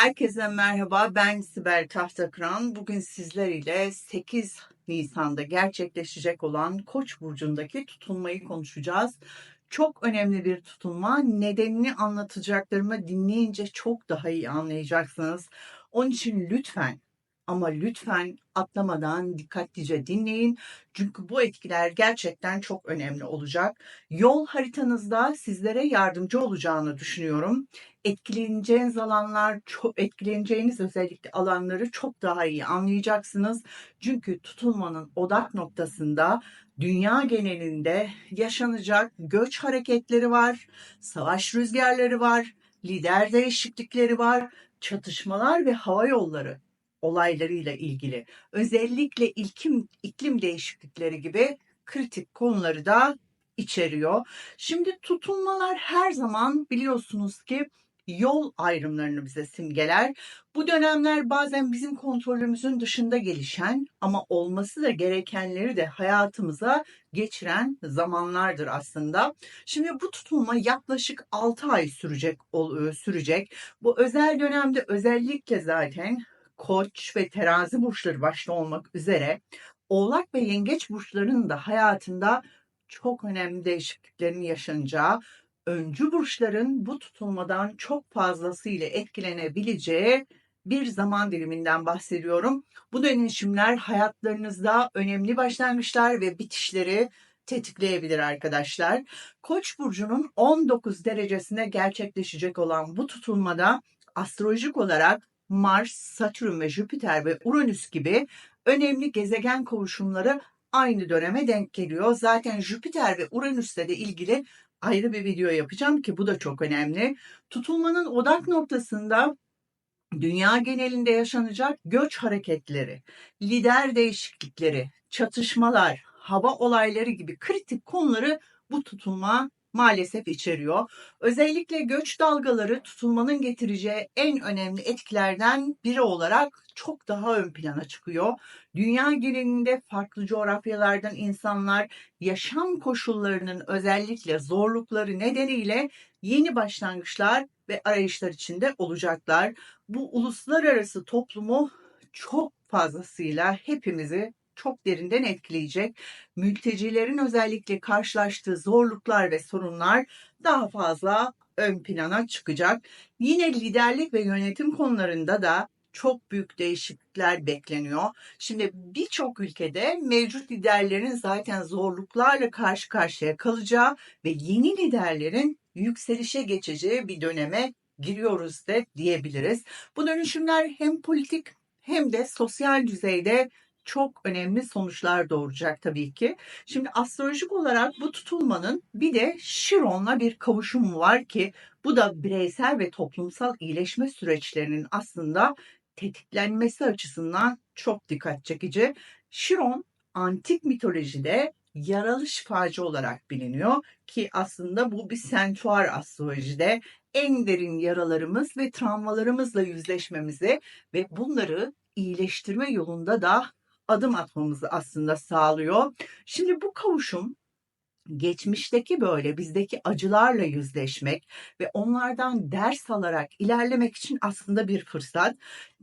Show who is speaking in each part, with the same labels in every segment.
Speaker 1: Herkese merhaba. Ben Sibel Tahtakıran. Bugün sizler ile 8 Nisan'da gerçekleşecek olan Koç burcundaki tutulmayı konuşacağız. Çok önemli bir tutulma. Nedenini anlatacaklarımı dinleyince çok daha iyi anlayacaksınız. Onun için lütfen ama lütfen atlamadan dikkatlice dinleyin. Çünkü bu etkiler gerçekten çok önemli olacak. Yol haritanızda sizlere yardımcı olacağını düşünüyorum. Etkileneceğiniz alanlar, çok etkileneceğiniz özellikle alanları çok daha iyi anlayacaksınız. Çünkü tutulmanın odak noktasında dünya genelinde yaşanacak göç hareketleri var, savaş rüzgarları var, lider değişiklikleri var, çatışmalar ve hava yolları olaylarıyla ilgili özellikle ilkim, iklim değişiklikleri gibi kritik konuları da içeriyor. Şimdi tutulmalar her zaman biliyorsunuz ki yol ayrımlarını bize simgeler. Bu dönemler bazen bizim kontrolümüzün dışında gelişen ama olması da gerekenleri de hayatımıza geçiren zamanlardır aslında. Şimdi bu tutulma yaklaşık 6 ay sürecek sürecek. Bu özel dönemde özellikle zaten Koç ve Terazi burçları başta olmak üzere Oğlak ve Yengeç burçlarının da hayatında çok önemli değişikliklerin yaşanacağı, öncü burçların bu tutulmadan çok fazlasıyla etkilenebileceği bir zaman diliminden bahsediyorum. Bu dönüşümler hayatlarınızda önemli başlangıçlar ve bitişleri tetikleyebilir arkadaşlar. Koç burcunun 19 derecesine gerçekleşecek olan bu tutulmada astrolojik olarak Mars, Satürn ve Jüpiter ve Uranüs gibi önemli gezegen kavuşumları aynı döneme denk geliyor. Zaten Jüpiter ve Uranüs'le de ilgili ayrı bir video yapacağım ki bu da çok önemli. Tutulmanın odak noktasında dünya genelinde yaşanacak göç hareketleri, lider değişiklikleri, çatışmalar, hava olayları gibi kritik konuları bu tutulma maalesef içeriyor. Özellikle göç dalgaları tutulmanın getireceği en önemli etkilerden biri olarak çok daha ön plana çıkıyor. Dünya genelinde farklı coğrafyalardan insanlar yaşam koşullarının özellikle zorlukları nedeniyle yeni başlangıçlar ve arayışlar içinde olacaklar. Bu uluslararası toplumu çok fazlasıyla hepimizi çok derinden etkileyecek. Mültecilerin özellikle karşılaştığı zorluklar ve sorunlar daha fazla ön plana çıkacak. Yine liderlik ve yönetim konularında da çok büyük değişiklikler bekleniyor. Şimdi birçok ülkede mevcut liderlerin zaten zorluklarla karşı karşıya kalacağı ve yeni liderlerin yükselişe geçeceği bir döneme giriyoruz da diyebiliriz. Bu dönüşümler hem politik hem de sosyal düzeyde çok önemli sonuçlar doğuracak tabii ki. Şimdi astrolojik olarak bu tutulmanın bir de Şiron'la bir kavuşumu var ki bu da bireysel ve toplumsal iyileşme süreçlerinin aslında tetiklenmesi açısından çok dikkat çekici. Şiron antik mitolojide yaralı şifacı olarak biliniyor ki aslında bu bir sentuar astrolojide en derin yaralarımız ve travmalarımızla yüzleşmemizi ve bunları iyileştirme yolunda da adım atmamızı aslında sağlıyor. Şimdi bu kavuşum geçmişteki böyle bizdeki acılarla yüzleşmek ve onlardan ders alarak ilerlemek için aslında bir fırsat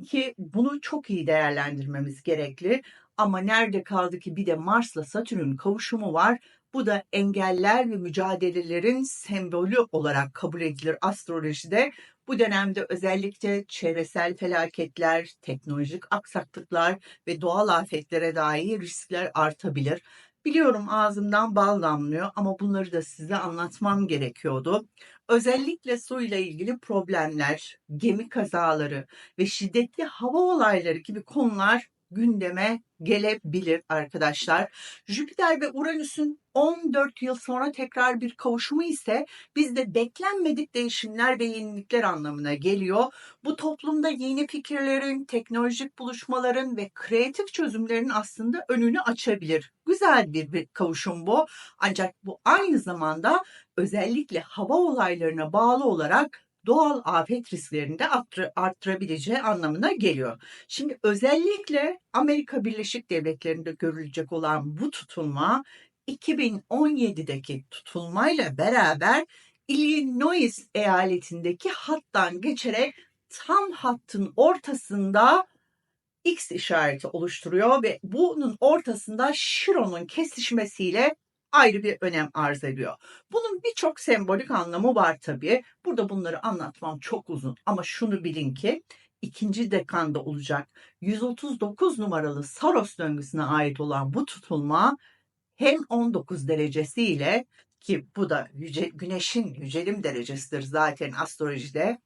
Speaker 1: ki bunu çok iyi değerlendirmemiz gerekli. Ama nerede kaldı ki bir de Mars'la Satürn kavuşumu var. Bu da engeller ve mücadelelerin sembolü olarak kabul edilir astrolojide. Bu dönemde özellikle çevresel felaketler, teknolojik aksaklıklar ve doğal afetlere dair riskler artabilir. Biliyorum ağzımdan bal damlıyor ama bunları da size anlatmam gerekiyordu. Özellikle su ile ilgili problemler, gemi kazaları ve şiddetli hava olayları gibi konular gündeme gelebilir arkadaşlar. Jüpiter ve Uranüs'ün 14 yıl sonra tekrar bir kavuşumu ise bizde beklenmedik değişimler ve yenilikler anlamına geliyor. Bu toplumda yeni fikirlerin, teknolojik buluşmaların ve kreatif çözümlerin aslında önünü açabilir. Güzel bir, bir kavuşum bu. Ancak bu aynı zamanda özellikle hava olaylarına bağlı olarak doğal afet risklerini de arttırabileceği anlamına geliyor. Şimdi özellikle Amerika Birleşik Devletleri'nde görülecek olan bu tutulma 2017'deki tutulmayla beraber Illinois eyaletindeki hattan geçerek tam hattın ortasında X işareti oluşturuyor ve bunun ortasında Şiron'un kesişmesiyle ayrı bir önem arz ediyor. Bunun birçok sembolik anlamı var tabii. Burada bunları anlatmam çok uzun ama şunu bilin ki ikinci dekanda olacak 139 numaralı Saros döngüsüne ait olan bu tutulma hem 19 derecesiyle ki bu da yüce, güneşin yücelim derecesidir zaten astrolojide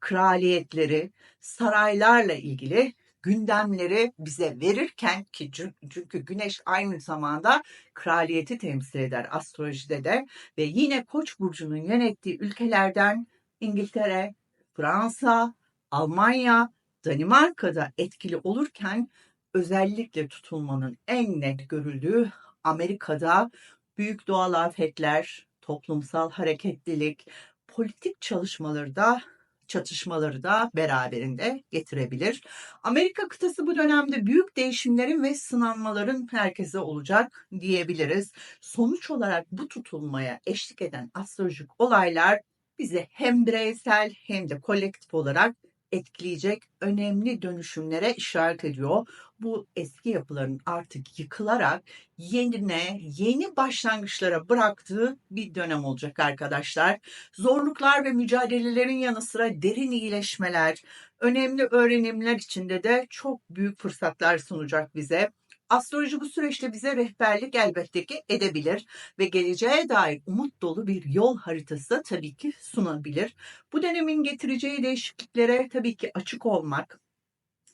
Speaker 1: kraliyetleri, saraylarla ilgili gündemleri bize verirken ki çünkü güneş aynı zamanda kraliyeti temsil eder astrolojide de ve yine Koç burcunun yönettiği ülkelerden İngiltere, Fransa, Almanya, Danimarka'da etkili olurken özellikle tutulmanın en net görüldüğü Amerika'da büyük doğal afetler, toplumsal hareketlilik, politik çalışmaları da çatışmaları da beraberinde getirebilir. Amerika kıtası bu dönemde büyük değişimlerin ve sınanmaların merkezi olacak diyebiliriz. Sonuç olarak bu tutulmaya eşlik eden astrolojik olaylar bize hem bireysel hem de kolektif olarak etkileyecek önemli dönüşümlere işaret ediyor. Bu eski yapıların artık yıkılarak yenine, yeni başlangıçlara bıraktığı bir dönem olacak arkadaşlar. Zorluklar ve mücadelelerin yanı sıra derin iyileşmeler, önemli öğrenimler içinde de çok büyük fırsatlar sunacak bize. Astroloji bu süreçte bize rehberlik elbette ki edebilir ve geleceğe dair umut dolu bir yol haritası tabii ki sunabilir. Bu dönemin getireceği değişikliklere tabii ki açık olmak,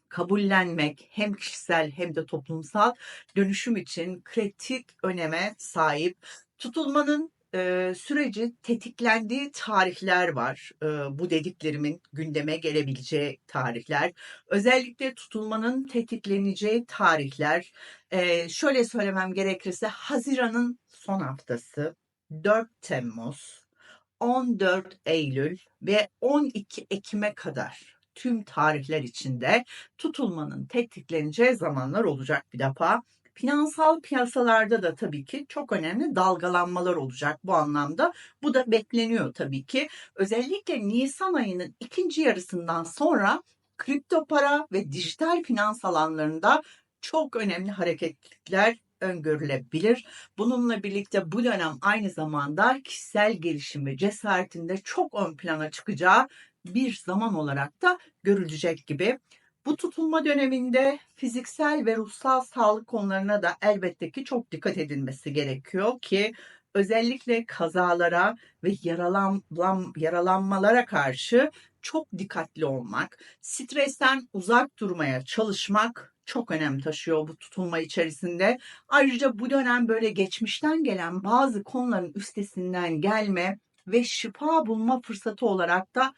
Speaker 1: kabullenmek hem kişisel hem de toplumsal dönüşüm için kritik öneme sahip. Tutulmanın e, süreci tetiklendiği tarihler var. E, bu dediklerimin gündeme gelebileceği tarihler. Özellikle tutulmanın tetikleneceği tarihler. E, şöyle söylemem gerekirse Haziran'ın son haftası 4 Temmuz, 14 Eylül ve 12 Ekim'e kadar tüm tarihler içinde tutulmanın tetikleneceği zamanlar olacak bir defa. Finansal piyasalarda da tabii ki çok önemli dalgalanmalar olacak bu anlamda. Bu da bekleniyor tabii ki. Özellikle Nisan ayının ikinci yarısından sonra kripto para ve dijital finans alanlarında çok önemli hareketler öngörülebilir. Bununla birlikte bu dönem aynı zamanda kişisel gelişim ve cesaretinde çok ön plana çıkacağı bir zaman olarak da görülecek gibi. Bu tutulma döneminde fiziksel ve ruhsal sağlık konularına da elbette ki çok dikkat edilmesi gerekiyor ki özellikle kazalara ve yaralan, yaralanmalara karşı çok dikkatli olmak, stresten uzak durmaya çalışmak çok önem taşıyor bu tutulma içerisinde. Ayrıca bu dönem böyle geçmişten gelen bazı konuların üstesinden gelme ve şifa bulma fırsatı olarak da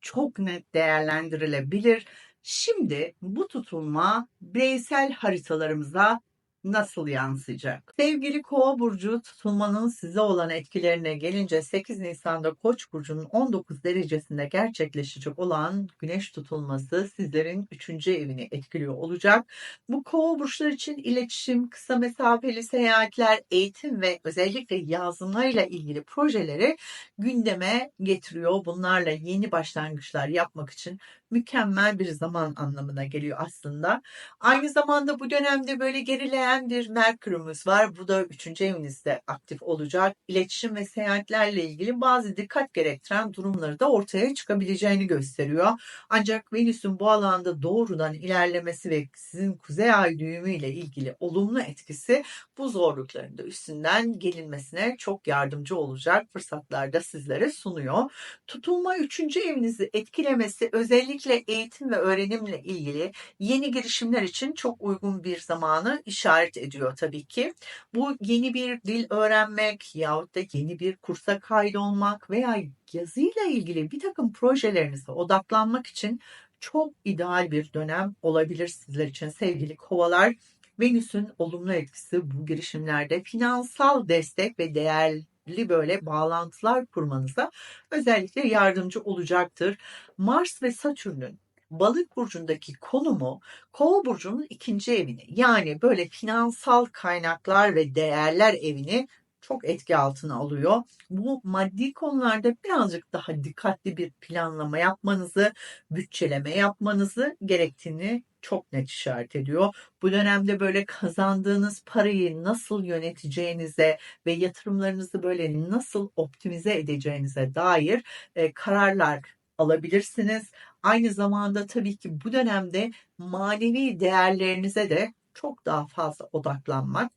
Speaker 1: çok net değerlendirilebilir. Şimdi bu tutulma bireysel haritalarımıza nasıl yansıyacak? Sevgili Kova burcu tutulmanın size olan etkilerine gelince 8 Nisan'da Koç burcunun 19 derecesinde gerçekleşecek olan güneş tutulması sizlerin 3. evini etkiliyor olacak. Bu Kova burçlar için iletişim, kısa mesafeli seyahatler, eğitim ve özellikle yazılmayla ilgili projeleri gündeme getiriyor. Bunlarla yeni başlangıçlar yapmak için mükemmel bir zaman anlamına geliyor aslında. Aynı zamanda bu dönemde böyle gerileyen bir Merkür'ümüz var. Bu da 3. evinizde aktif olacak. İletişim ve seyahatlerle ilgili bazı dikkat gerektiren durumları da ortaya çıkabileceğini gösteriyor. Ancak Venüs'ün bu alanda doğrudan ilerlemesi ve sizin kuzey ay düğümü ile ilgili olumlu etkisi bu zorlukların da üstünden gelinmesine çok yardımcı olacak fırsatlar da sizlere sunuyor. Tutulma 3. evinizi etkilemesi özellikle Özellikle eğitim ve öğrenimle ilgili yeni girişimler için çok uygun bir zamanı işaret ediyor tabii ki. Bu yeni bir dil öğrenmek yahut da yeni bir kursa kaydolmak veya yazıyla ilgili bir takım projelerinize odaklanmak için çok ideal bir dönem olabilir sizler için sevgili kovalar. Venüs'ün olumlu etkisi bu girişimlerde finansal destek ve değer böyle bağlantılar kurmanıza özellikle yardımcı olacaktır. Mars ve Satürn'ün balık burcundaki konumu kova burcunun ikinci evini yani böyle finansal kaynaklar ve değerler evini çok etki altına alıyor. Bu maddi konularda birazcık daha dikkatli bir planlama yapmanızı, bütçeleme yapmanızı gerektiğini çok net işaret ediyor. Bu dönemde böyle kazandığınız parayı nasıl yöneteceğinize ve yatırımlarınızı böyle nasıl optimize edeceğinize dair e, kararlar alabilirsiniz. Aynı zamanda tabii ki bu dönemde manevi değerlerinize de çok daha fazla odaklanmak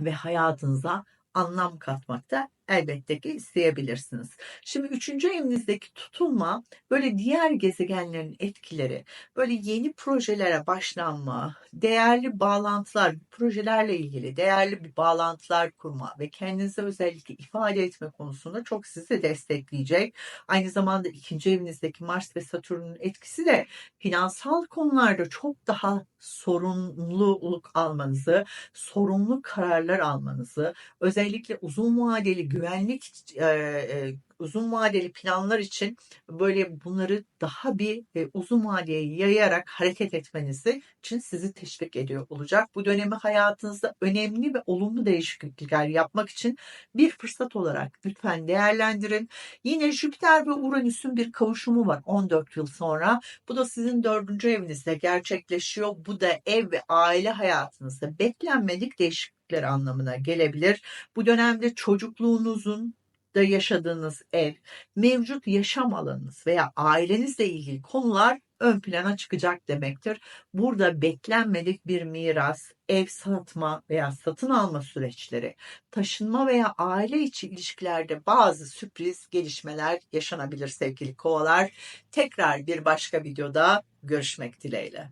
Speaker 1: ve hayatınıza anlam katmakta elbette ki isteyebilirsiniz. Şimdi üçüncü evinizdeki tutulma böyle diğer gezegenlerin etkileri, böyle yeni projelere başlanma, değerli bağlantılar, projelerle ilgili değerli bir bağlantılar kurma ve kendinize özellikle ifade etme konusunda çok sizi destekleyecek. Aynı zamanda ikinci evinizdeki Mars ve Satürn'ün etkisi de finansal konularda çok daha sorumluluk almanızı, sorumlu kararlar almanızı, özellikle uzun vadeli güvenlik e, e, uzun vadeli planlar için böyle bunları daha bir e, uzun vadeye yayarak hareket etmenizi için sizi teşvik ediyor olacak. Bu dönemi hayatınızda önemli ve olumlu değişiklikler yapmak için bir fırsat olarak lütfen değerlendirin. Yine Jüpiter ve Uranüs'ün bir kavuşumu var 14 yıl sonra. Bu da sizin dördüncü evinizde gerçekleşiyor. Bu da ev ve aile hayatınızda beklenmedik değişiklikler anlamına gelebilir. Bu dönemde çocukluğunuzun da yaşadığınız ev, mevcut yaşam alanınız veya ailenizle ilgili konular ön plana çıkacak demektir. Burada beklenmedik bir miras, ev satma veya satın alma süreçleri, taşınma veya aile içi ilişkilerde bazı sürpriz gelişmeler yaşanabilir sevgili kovalar. Tekrar bir başka videoda görüşmek dileğiyle.